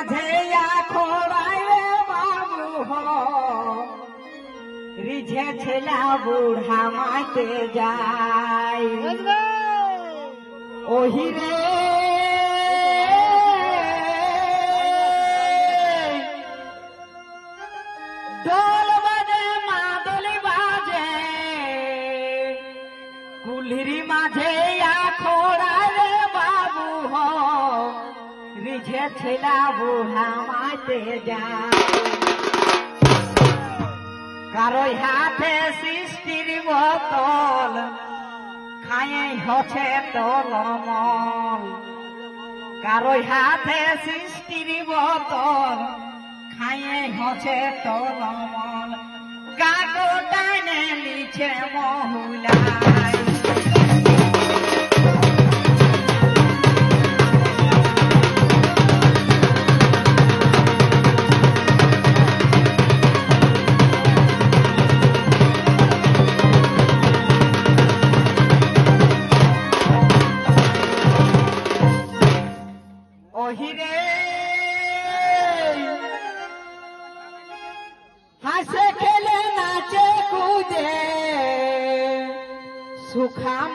মাঝে খোড়ায় রে বাবু রিঝে ছেলা বুড়া মাইতে যায়। ওহি রে দোল বাজে, মাদলি বাজে কুলহিরি মাঝে খোড়া ছেলা বুড়া মাইতে যায় কারোই হাতে সৃষ্টির বোতল, খায়ে হচ্ছে তলমল। কারোই হাতে সৃষ্টির বোতল, খায়ে হচ্ছে তলমল। গাগো টানে লিছে মহুলায়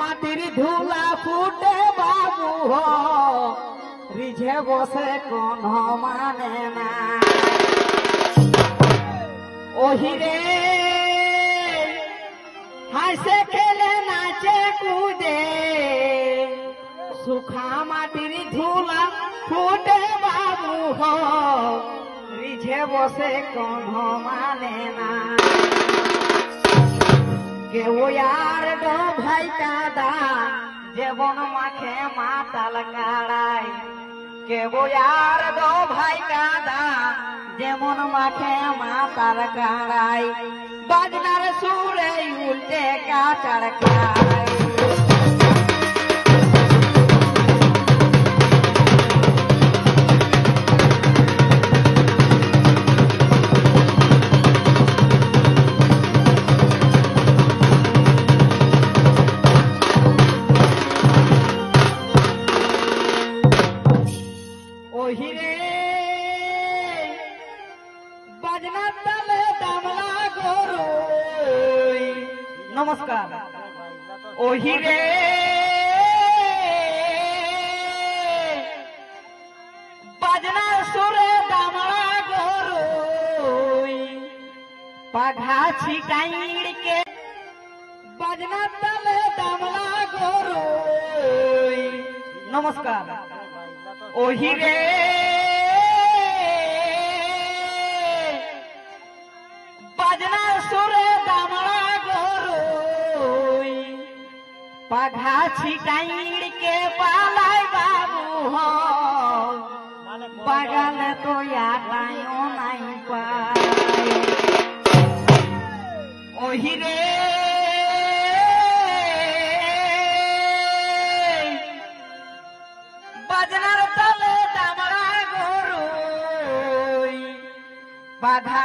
মাটির ধুলা ফুটে বাবু রিঝে বসে কোন মানে না। ওহিরে হাসে খেলে নাচে কুদে। সুখা মাটির ধুলা ফুটে বাবু রিঝে বসে কোন মানে না। কেউ আর গো ভাই কাদা যেমন মাখে মাতাল কাড়াই। কেউ আর গো ভাই কাদা যেমন মাখে মাতাল কাড়াই। বাজনার সুরে উল্টে কাচার খায় নমস্কার। ওহিরে বাজনা সুরে দামলা গরু পাঘা ছিটাইড় কে। বাজনা তালে দামলা গরু নমস্কার। ওহিরে পাঘা ছিটাইড় কে পালাই বাবু হো। বাগালে তো আটাইও নাই পাই ওহিরে বাজনার তলে দামড়া গরুই। বাধা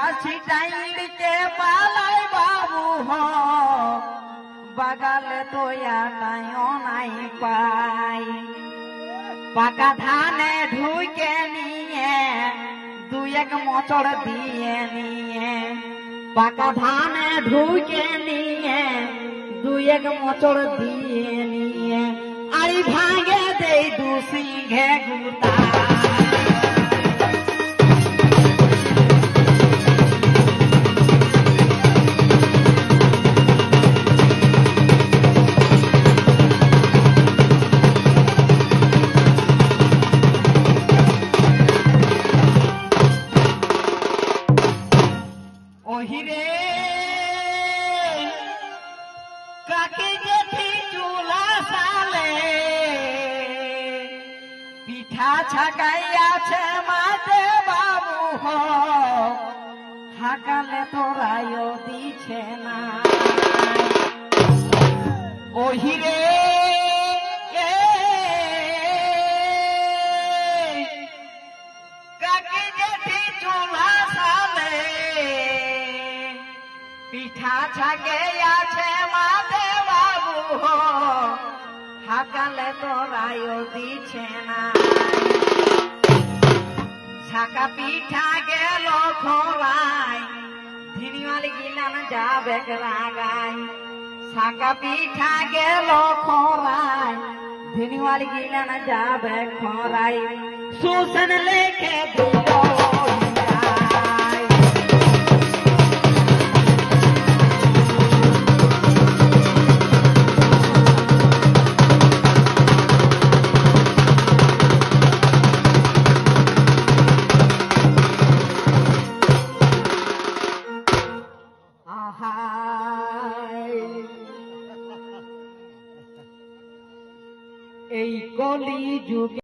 বাগালে তো আটাইও নাই পাই পাকা ধানে ঢুকে নিয়ে দুই এক মোচড় দিয়ে নিয়ে পাকা ধানে ঢুকে নিয়ে দুই এক মোচড় দিয়ে নিয়ে আড়ি ভাঙে দেই দু সিংহে গুতা ওহিরে কাকে জেঠি চুলা সালে? পিঠা ছাকাইয়াছে মাঝে বাবু হাকালে তোরাইও দিছে না। ওহিরে পিঠা ছাগে আছে মাতে বাবু হাকালে তোরাইও দিছে না। ছাকা পিঠা গেল খরাই ধিনিওয়াল গিলান যাবে রাগাই। ছাকা পিঠা গেল খরাই ধিনিওয়াল গিলান যাবে খরাই সুসন লেখে দিল। কলি যুগে